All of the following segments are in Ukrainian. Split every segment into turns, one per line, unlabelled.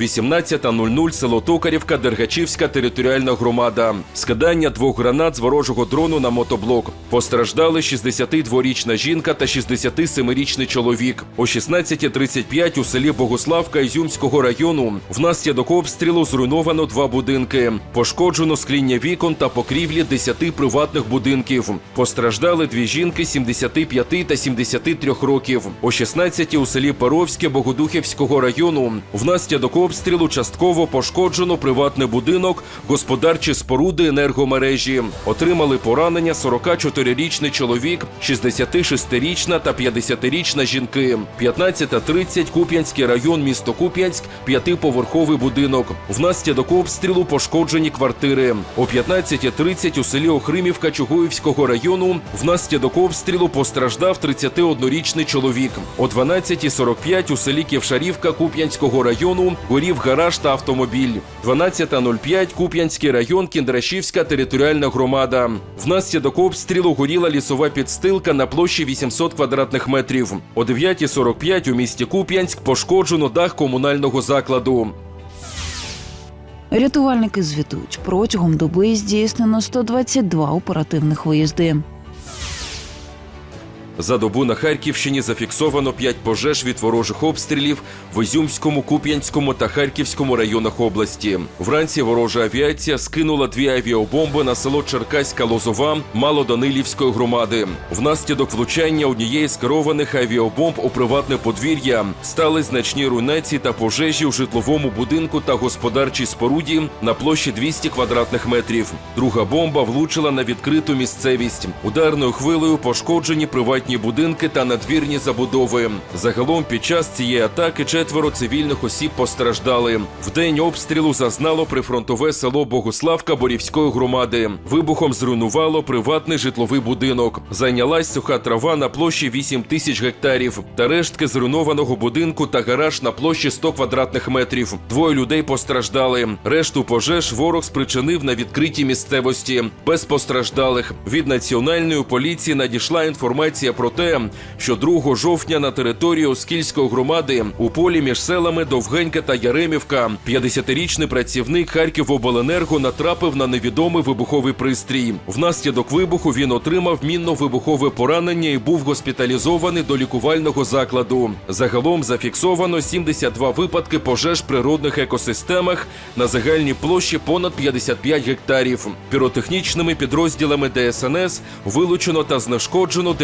18.00 село Токарівка, Дергачівська територіальна громада. Скидання двох гранат з ворожого дрону на мотоблок. Постраждали 62-річна жінка та 67-річний чоловік. О 16.35 у селі Богославка Ізюмського району внаслідок обстрілу зруйновано два будинки. Пошкоджено скління вікон та покрівлі 10 приватних будинків. Постраждали дві жінки 75 та 73 років. О 16 у селі Перовське Богодухівського району внаслідок обстрілу частково пошкоджено приватний будинок, господарчі споруди енергомережі. Отримали поранення 44-річний чоловік, 66-річна та 50-річна жінки. 15.30 Куп'янський район, місто Куп'янськ, п'ятиповерховий будинок. Внаслідок обстрілу пошкоджені квартири. О 15.30 у селі Охримівка Чугуївського району внаслідок обстрілу постраждав 31-річний чоловік. О 12.45 у селі Ківшарівка Куп'янського району горів гараж та автомобіль. 12.05 Куп'янський район, Кіндрашівська територіальна громада. Внаслідок обстрілу горіла лісова підстилка на площі 800 квадратних метрів. О 9.45 у місті Куп'янськ пошкоджено дах комунального закладу.
Рятувальники звітують протягом доби здійснено 122 оперативних виїзди.
За добу на Харківщині зафіксовано 5 пожеж від ворожих обстрілів в Ізюмському, Куп'янському та Харківському районах області. Вранці ворожа авіація скинула дві авіабомби на село Черкаська Лозова Малоданилівської громади. Внаслідок влучання однієї з керованих авіабомб у приватне подвір'я стали значні руйнації та пожежі у житловому будинку та господарчій споруді на площі 200 квадратних метрів. Друга бомба влучила на відкриту місцевість. Ударною хвилею пошкоджені приватні будинки та надвірні забудови. Загалом під час цієї атаки четверо цивільних осіб постраждали. В день обстрілу зазнало прифронтове село Богославка Борівської громади. Вибухом зруйнувало приватний житловий будинок. Зайнялась суха трава на площі 8 тисяч гектарів та рештки зруйнованого будинку та гараж на площі 100 квадратних метрів. Двоє людей постраждали. Решту пожеж ворог спричинив на відкритій місцевості. Без постраждалих від національної поліції надійшла інформація про те, що 2 жовтня на території Оскільської громади у полі між селами Довгенька та Яремівка 50-річний працівник Харківобленерго натрапив на невідомий вибуховий пристрій. Внаслідок вибуху він отримав мінно-вибухове поранення і був госпіталізований до лікувального закладу. Загалом зафіксовано 72 випадки пожеж природних екосистемах на загальній площі понад 55 гектарів. Піротехнічними підрозділами ДСНС вилучено та знешкоджено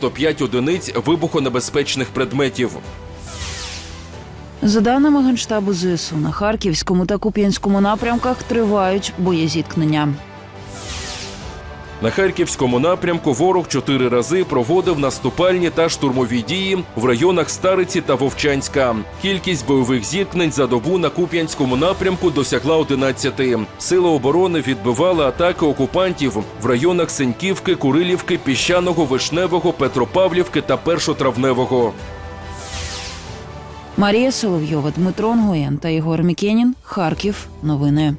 95 одиниць вибухонебезпечних предметів.
За даними Генштабу ЗСУ, на Харківському та Куп'янському напрямках тривають боєзіткнення.
На харківському напрямку ворог чотири рази проводив наступальні та штурмові дії в районах Стариці та Вовчанська. Кількість бойових зіткнень за добу на Куп'янському напрямку досягла 11. Сили оборони відбивали атаки окупантів в районах Сеньківки, Курилівки, Піщаного, Вишневого, Петропавлівки та Першотравневого.
Марія Соловйова, Дмитро Нгоєн та Ігор Мікенін. Харків. Новини.